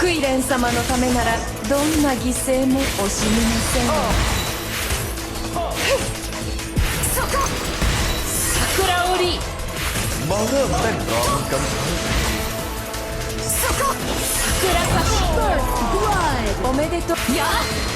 クイレン様のためならどんな犠牲も惜しみませんわそこ桜織 มาเริ่มเต้นรำกัน そこ桜咲きおめでとうやっ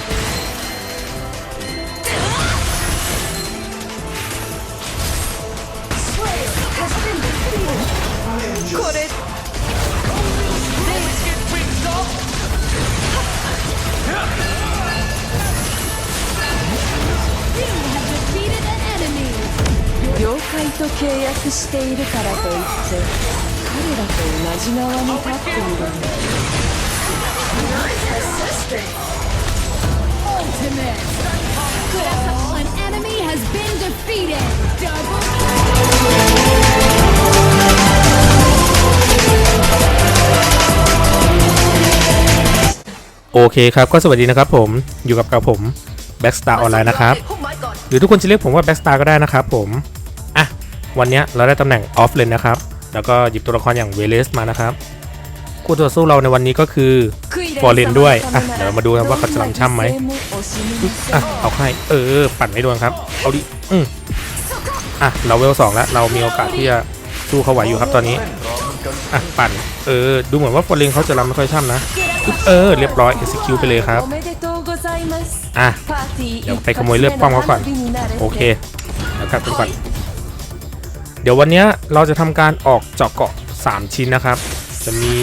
契約しているからといって彼らと同じ側に立っているんだ Ultimate. An enemy has been defeated. Double โอเคครับก็สวัสดีนะครับผมอยู่กับกับผม Backstar Online นะครับ หรือทุกคนจะเรียกผมว่า Backstar ก็ได้นะครับผม อ่ะ วันนี้เราได้ตำแหน่งออฟเลนนะครับ แล้วก็หยิบตัวละครอย่างเวเลสมานะครับ คู่ต่อสู้เราในวันนี้ก็คือฟอร์เรนด้วย อะ เดี๋ยวมาดูนะว่าเขาจะลำช่ำไหมอะ เอาให้เออ ปั่นไม่โดนครับ เอาดิ อืมอะ เราเวลสองแล้ว เรามีโอกาสที่จะสู้เขาไหวอยู่ครับตอนนี้ อะ ปั่น เออ ดูเหมือนว่าฟอร์เรนเขาจะลำไม่ค่อยช่ำนะ เออ เรียบร้อยเอซิคิวไปเลยครับ อะ เดี๋ยวไปขโมยเลือดป้อมเขาก่อน โอเค แล้วกลับไปก่อน เดี๋ยววันนี้เราจะทำการออกเจาะเกาะ 3 ชิ้นนะครับ จะมี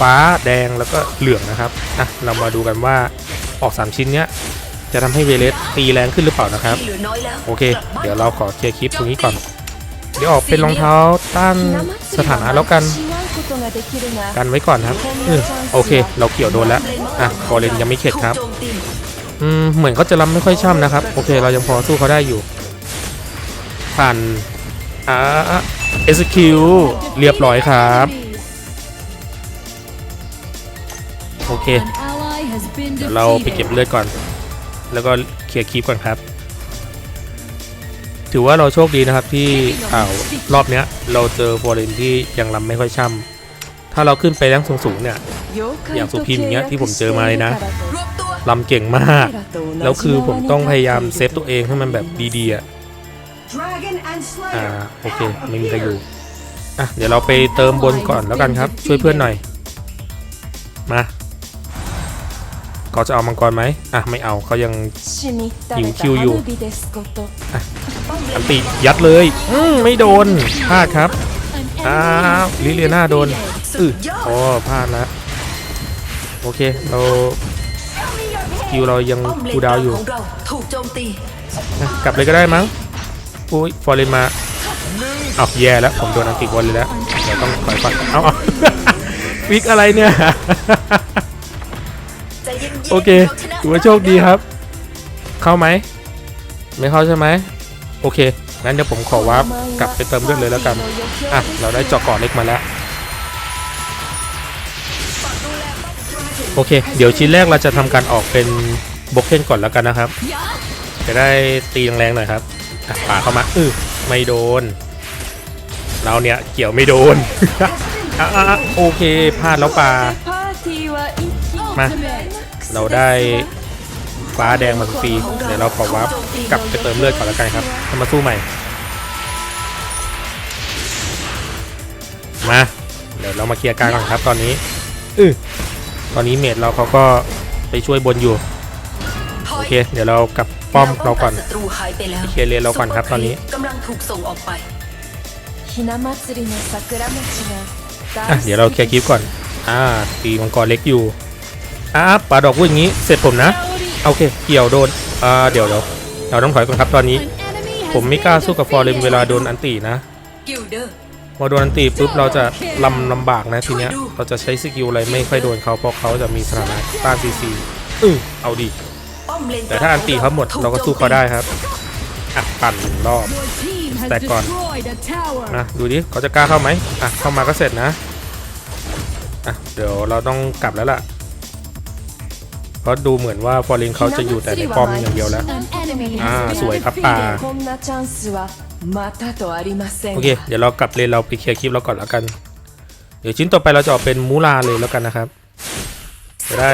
ฟ้าแดงแล้วก็เหลืองนะครับอะเรามาดูกันว่าออก 3 ชิ้นเนี้ยจะทำให้เวเลสตีแรงขึ้นหรือเปล่านะครับ โอเค เดี๋ยวเราขอเคลียร์คลิปตรงนี้ก่อน เดี๋ยวออกเป็นรองเท้าต้านสถานะแล้วกันกันไว้ก่อนครับอืโอเค เราเกี่ยวโดนแล้ว อะฟอร์เรนยังไม่เข็ดครับ อืม เหมือนเขาจะลำไม่ค่อยช่ำนะครับ โอเค เรายังพอสู้เขาได้อยู่ ผ่าน อ่าเอสคิวเรียบร้อยครับ โอเค เดี๋ยวเราไปเก็บเลือดก่อน แล้วก็เคลียร์คลิปก่อนครับ ถือว่าเราโชคดีนะครับที่อ้าวรอบเนี้ย เราเจอฟอร์เรนที่ยังลำไม่ค่อยช่ำถ้าเราขึ้นไปแรงสูงๆเนี่ย อย่างสุพิมเงี้ยที่ผมเจอมาเลยนะลำเก่งมาก แล้วคือผมต้องพยายามเซฟตัวเองให้มันแบบดีๆอะ อ่าโอเคไม่มีใครอยู่อะเดี๋ยวเราไปเติมบนก่อนแล้วกันครับ ช่วยเพื่อนหน่อย มาเขาจะเอามังกรไหมอะไม่เอาเขายังหิวคิวอยู่อันติยัดเลยอืมไม่โดนพลาดครับ An อ้า enemy ว has ลิ been เลียนาโดน defeated. อืออ๋อพลาดแล้วโอเคเราคิวเรายังคูลดาวน์อยู่ของเราถูกโจมตีนะกลับเลยก็ได้มั้ง อุ้ยฟอร์เรนมาเอาแย่แล้วผมโดนอังกฤษวนเลยแล้วเดี๋ยวต้องถอยก่อนเอาเอาวิกอะไรเนี่ย โอเคถือว่าโชคดีครับ เข้าไหม ไม่เข้าใช่ไหม โอเค งั้นเดี๋ยวผมขอวาร์ปกลับไปเติมเลือดเลยแล้วกัน อะ เราได้เจาะเกาะเล็กมาแล้ว โอเค เดี๋ยวชิ้นแรกเราจะทำการออกเป็นบล็อกเคนก่อนแล้วกันนะครับ จะได้ตีแรงๆหน่อยครับ ป่าเข้ามาอือไม่โดน เราเนี่ยเกี่ยวไม่โดนอะอะอะโอเคพลาดแล้วป่ามา Ultimate. เราได้ฟ้าแดงมาฟรีเดี๋ยวเราขอวาร์ปกลับไปเติมเลือดก่อนแล้วกันครับจะมาสู้ใหม่ มา เดี๋ยวเรามาเคลียร์กลางก่อนครับตอนนี้อือตอนนี้เมดเราเขาก็ไปช่วยบนอยู่ถอโอยเค เดี๋ยวเรากลับ ป้อมเราก่อนศัตรูหายไปแล้วเคลียร์เลนเราก่อนครับตอนนี้กำลังถูกส่งออกไปอะเดี๋ยวเราเคลียร์คลิปก่อน อ่าตีมังกรเล็กอยู่อ่าปาดอกพูดอย่างนี้เสร็จผมนะ โอเค เกี่ยวโดน อ่าเดี๋ยวเดี๋ยวเราต้องถอยก่อนครับตอนนี้ An enemy has ผมไม่กล้าสู้กับฟอร์เรนเวลาโดนอันตีนะกิลเดอร์พอโดนอันตีปุ๊บเราจะลำลำบากนะทีเนี้ย เราจะใช้สกิลอะไรไม่ค่อยโดนเขาเพราะเขาจะมีสถานะต้านซีซีอือเอาดิป้อมเลน แต่ถ้าอันตีเขาหมดเราก็สู้เขาได้ครับอะปั่นรอบแต่ก่อนนะดูดิเขาจะกล้าเข้าไหมอะเข้ามาก็เสร็จนะอะเดี๋ยวเราต้องกลับแล้วล่ะเพราะดูเหมือนว่าฟอลิงเขาจะอยู่แต่ในป้อมอย่างเดียวแล้วอ่าสวยครับป่าโอเค เดี๋ยวเรากลับเลยเราไปเคลียร์คลิปเราก่อนแล้วกัน เดี๋ยวชิ้นต่อไปเราจะออกเป็นมูลาเลยแล้วกันนะครับ จะได้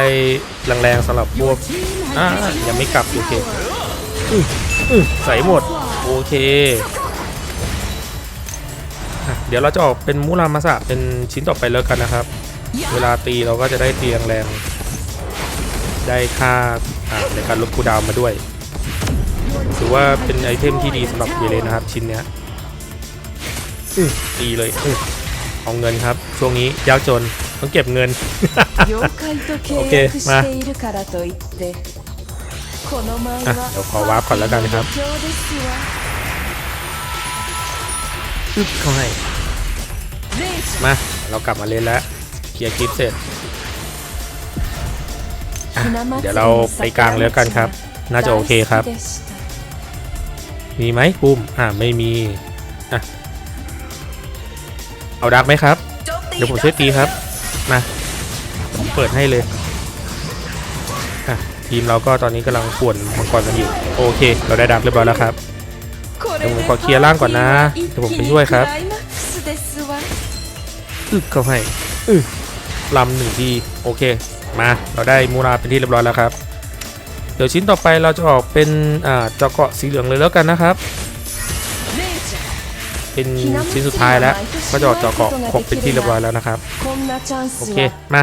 แรงๆสำหรับพวกายังไม่กลับโอเคออใส่หมดโอเคเดี๋ยวเราจะออกเป็นมูรามาสะเป็นชิ้นต่อไปแล้วกันนะครับ เวลาตีเราก็จะได้เตียงแรงได้ค่าในการลบกูดาวมาด้วยถือว่าเป็นไอเทมที่ดีสำหรับเวเลนะครับชิ้นเนี้ยตีเลยเอาเงินครับ ช่วงนี้ยากจนต้องเก็บเงิน โอเค มา เดี๋ยวขอวาร์ปก่อนแล้วกันครับอึ๊บเข้าให้มา เรากลับมาเล่นแล้วเคลียร์คลิปเสร็จ เดี๋ยวเราไปกลางเล้วกันครับ น่าจะโอเคครับ มีไหมปุ่มอ่าไม่มีอเอาดักไหมครับ เดี๋ยวผมช่วยตีครับ มาเปิดให้เลย ทีมเราก็ตอนนี้กำลังป่วนมังกรกันอยู่โอเค เราได้ดับเรียบร้อยแล้วครับเดี๋ยวผมขอเคลียร์ล่างก่อนนะเดี๋ยวผมไปช่วยครับอึกเข้าให้อึลำหนึ่งทีโอเค มาเราได้มูราเป็นที่เรียบร้อยแล้วครับ เดี๋ยวชิ้นต่อไปเราจะออกเป็นอ่าจเกาะสีเหลืองเลยแล้วกันนะครับ เป็นชิ้นสุดท้ายแล้วก็จะออกจอเกาะครบเป็นที่เรียบร้อยแล้วนะครับโอเคมา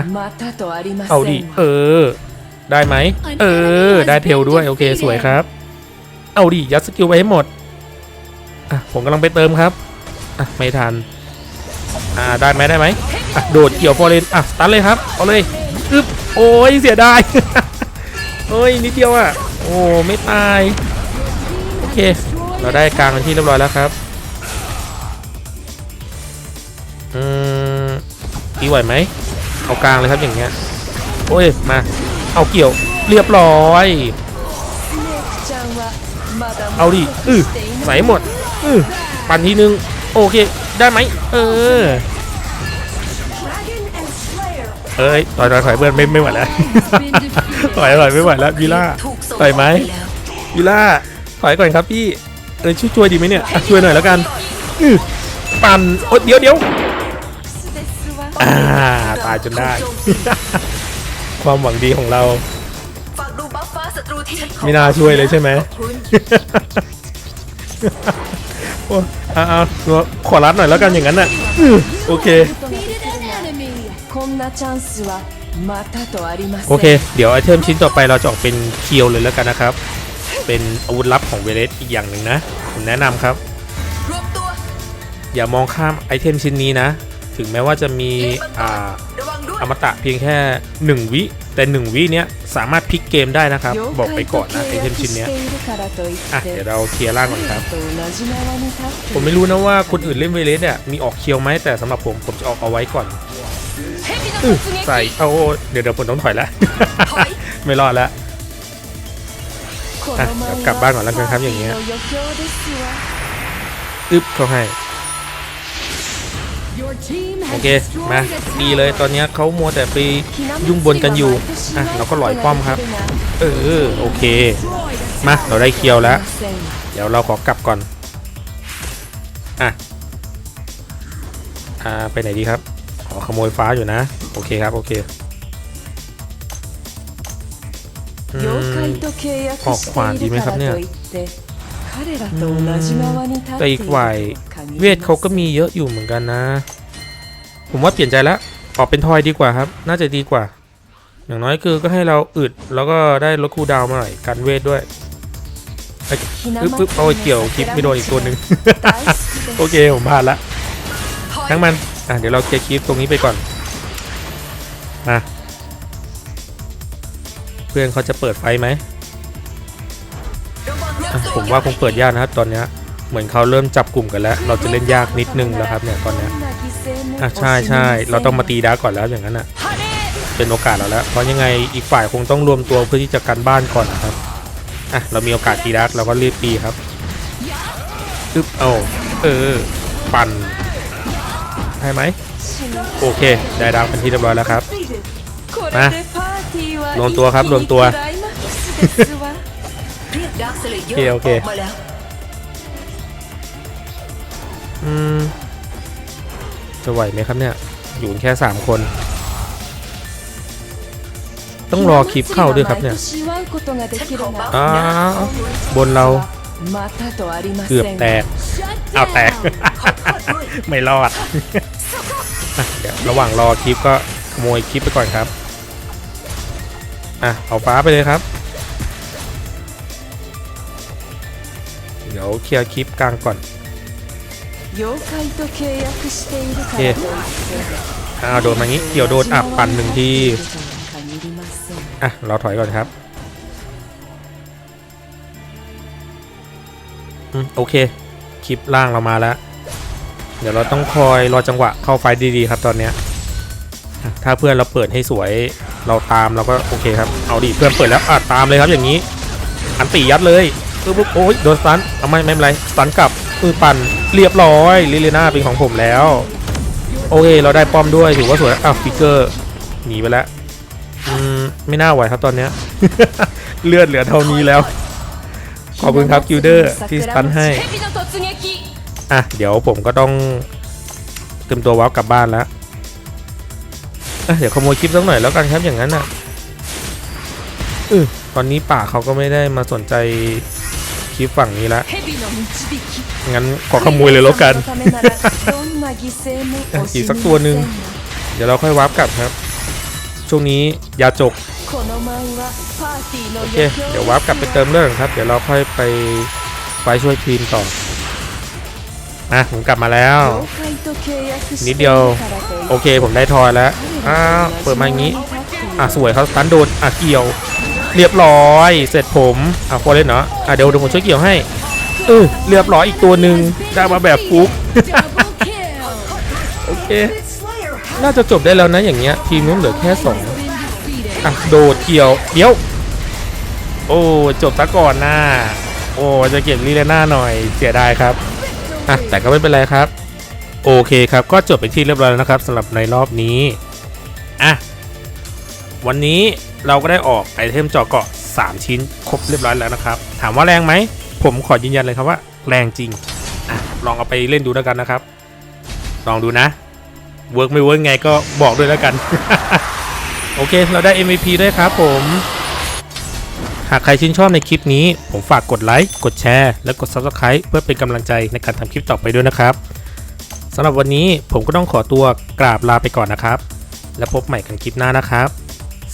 เอาดิเออ ได้ไหม เออ ได้เทลด้วย โอเค สวยครับ เอาดิ ยัดสกิลไปให้หมด อะ ผมกำลังไปเติมครับ อะ ไม่ทัน อ่า ได้ไหมได้ไหมอะ โดดเกี่ยวฟอร์เรนอะสตันเลยครับ เอาเลยอึ๊บโอ้ย เสียดายโอ้ย นิดเดียวอะ โอ้ ไม่ตาย โอเค เราได้กลางเป็นที่เรียบร้อยแล้วครับ อืมตีไหวไหม เอากลางเลยครับอย่างเงี้ย โอ้ย มา เอาเกี่ยว เรียบร้อย เอาดิอือใส่หมดอือปันทีนึง โอเค ได้ไหม เออ เอ้ย ต่อยต่อยถอยเบิร์นไม่ไม่ไหวแล้ว ต่อยต่อยไม่ไหวแล้ววิล่า ต่อยไหมวิล่า ถอยก่อนครับพี่ เออช่วยช่วยดีไหมเนี่ย ช่วยหน่อยแล้วกันอือปันโอ๊ยเดี๋ยวเดี๋ยวอ่า ตายจนได้ ความหวังดีของเรา ฝากดูบัฟฟ้าศัตรูที่ฉันขอ ไม่น่าช่วยเลยใช่ไหม ขอบคุณ โอ้เอาเอาขอรับหน่อยแล้วกันอย่างนั้นน่ะอื้อโอเค Defeated an enemy. こんなチャンスはまたとありません โอเค เดี๋ยวไอเทมชิ้นต่อไปเราจะออกเป็นเคียวเลยแล้วกันนะครับ เป็นอาวุธลับของเวเลสอีกอย่างหนึ่งนะ ผมแนะนำครับ รวมตัว อย่ามองข้ามไอเทมชิ้นนี้นะ ถึงแม้ว่าจะมี เลี้ยงมังกร อ่า ระวังด้วย อมตะเพียงแค่ 1 วิ แต่ 1 วิเนี้ยสามารถพลิกเกมได้นะครับ บอกไปก่อนนะไอเทมชิ้นเนี้ยอะเดี๋ยวเราเคลียร์ล่างก่อนครับ ผมไม่รู้นะว่าคนอื่นเล่นเวเลสเนี่ยมีออกเคียวไหมแต่สำหรับผมผมจะออกเอาไว้ก่อนใส่เอาเดี๋ยวเดี๋ยวผมต้องถอยแล้ว ไม่รอดแล้วกลับบ้านก่อนแล้วกันครับอย่างเงี้ยอึ๊บเขาให้ โอเคมาดีเลยตอนนี้เขามัวแต่ไปยุ่งบนกันอยู่อะเราก็ลอยป้อมครับ เออโอเค มาเราได้เคียวแล้ว เดี๋ยวเราขอกลับก่อนอะอ่าไปไหนดีครับขอขโมยฟ้าอยู่นะ โอเคครับโอเคออกขวานดีไหมครับเนี่ยแต่อีกฝ่าย เวทเขาก็มีเยอะอยู่เหมือนกันนะ ผมว่าเปลี่ยนใจแล้วออกเป็นทอยดีกว่าครับ น่าจะดีกว่า อย่างน้อยคือก็ให้เราอึดแล้วก็ได้ลดคูดาวมาหน่อยกันเวทด้วยปึ๊บปึ๊บโอ้เกี่ยวคลิปไม่โดนอีกตัวหนึ่งโอเคผมพลาดละทั้งมันอะเดี๋ยวเราเคลียคลิปตรงนี้ไปก่อนอะเพื่อนเขาจะเปิดไฟไหมผมว่าคงเปิดยากนะครับตอนนี้ เหมือนเขาเริ่มจับกลุ่มกันแล้ว เราจะเล่นยากนิดนึงแล้วครับเนี่ยตอนนี้อ่ใช่ใช่เราต้องมาตีดาร์ก่อนแล้วอย่างนั้นอะเป็นโอกาสเราแล้ว เพราะยังไงอีกฝ่ายคงต้องรวมตัวเพื่อที่จะกันบ้านก่อนนะครับอะเรามีโอกาสตีดาร์กเราก็รีบตีครับอึบเอาเออปั่นใช่ไหมโอเคได้ดาร์กันทีเรียบร้อยแล้วครับมารวมตัวครับรวมตัวโอเคโอเค ออกมาแล้วอืม จะไหวไหมครับเนี่ย อยู่กันแค่สามคน ต้องรอคลิปเข้าด้วยครับเนี่ยอ้าวบนเราเกือบแตกเอาวแตก ไม่รอดอะเดี๋ยวระหว่างรอคลิปก็ขโมยคลิปไปก่อนครับอะเอาฟ้าไปเลยครับ เดี๋ยวเคลียร์คลิปกลางก่อน 妖怪と契約しているからといって อ้าวโดนมางี้ เกี่ยวโดนอับปันหนึ่งที 限りません อ่ะ เราถอยก่อนครับอืมโอเค คลิปล่างเรามาแล้ว เดี๋ยวเราต้องคอยรอจังหวะเข้าไฟล์ดีๆครับตอนเนี้ยอ่ะถ้าเพื่อนเราเปิดให้สวย เราตามเราก็โอเคครับ เอาดิเพื่อนเปิดแล้วอ่ะตามเลยครับอย่างนี้ อันตียัดเลยปึ๊บปึ๊บโอ้ยโดนสตันเอาไม่ไม่เป็นไรสตันกลับ ปือปั่นเรียบร้อยลิเลน่าเป็นของผมแล้ว โอเค เราได้ป้อมด้วยถือว่าสวยอ้าวฟิกเกอร์หนีไปแล้วอืมไม่น่าไหวครับตอนเนี้ย เลือดเหลือเท่านี้แล้ว ขอบคุณครับกิลเดอร์ที่สตันให้อะเดี๋ยวผมก็ต้องเตรียมตัวว้าวกลับบ้านแล้วเดี๋ยวขโมยคลิปสักหน่อยแล้วกันครับอย่างนั้นอะอตอนนี้ป่าเขาก็ไม่ได้มาสนใจ คลิฝั่งนี้ละงั้นขอขโมยเลยแล้วกัน อีกสักตัวหนึ่งเดี๋ยวเราค่อยวาร์ปกลับครับ ช่วงนี้ยาจกโอเคเดี๋ยววาร์ปกลับไปเติมเรื่องครับ เดี๋ยวเราค่อยไปไปช่วยทีมต่ออะผมกลับมาแล้ว นิดเดียวโอเคผมได้ทอยแล้วอ้าวเปิดมาอย่างนี้ อะสวยเขาบตันโดนอะเกี่ยว เรียบร้อย เสร็จผมเอะโคเล่นเนาะอะเดี๋ยวเดี๋ยวผมช่วยเกี่ยวให้เออเรียบร้อยอีกตัวหนึ่งได้มาแบบฟุกโอเคน่าจะจบได้แล้วนะอย่างเงี้ยทีมนู้นเหลือแค่สองอะโดดเกี่ยวเดี๋ยว โอ้จบซะก่อนหนะโอ้จะเก็บลีเลน่าหน่อยเสียดายครับอะแต่ก็ไม่เป็นไรครับ โอเคครับก็จบไปที่เรียบร้อยแล้วนะครับสำหรับในรอบนี้อะวันนี้ เราก็ได้ออกไอเทมเจาะเกาะ 3 ชิ้นครบเรียบร้อยแล้วนะครับ ถามว่าแรงไหม ผมขอยืนยันเลยครับว่า แรงจริงอลองเอาไปเล่นดูแล้วกันนะครับ ลองดูนะ เวิร์กไม่เวิร์กไงก็บอกด้วยแล้วกัน โอเค เราได้ MVP ด้วยครับผม หากใครชื่นชอบในคลิปนี้ ผมฝากกดไลค์ กดแชร์ และกด Subscribe เพื่อเป็นกำลังใจในการทำคลิปต่อไปด้วยนะครับสำหรับวันนี้ผมก็ต้องขอตัวกราบลาไปก่อนนะครับ แล้วพบใหม่กันคลิปหน้านะครับ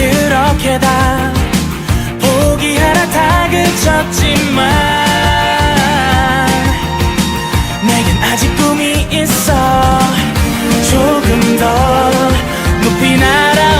그렇게 다 포기하라 다 그쳤지만 내겐 아직 꿈이 있어 조금 더 높이 날아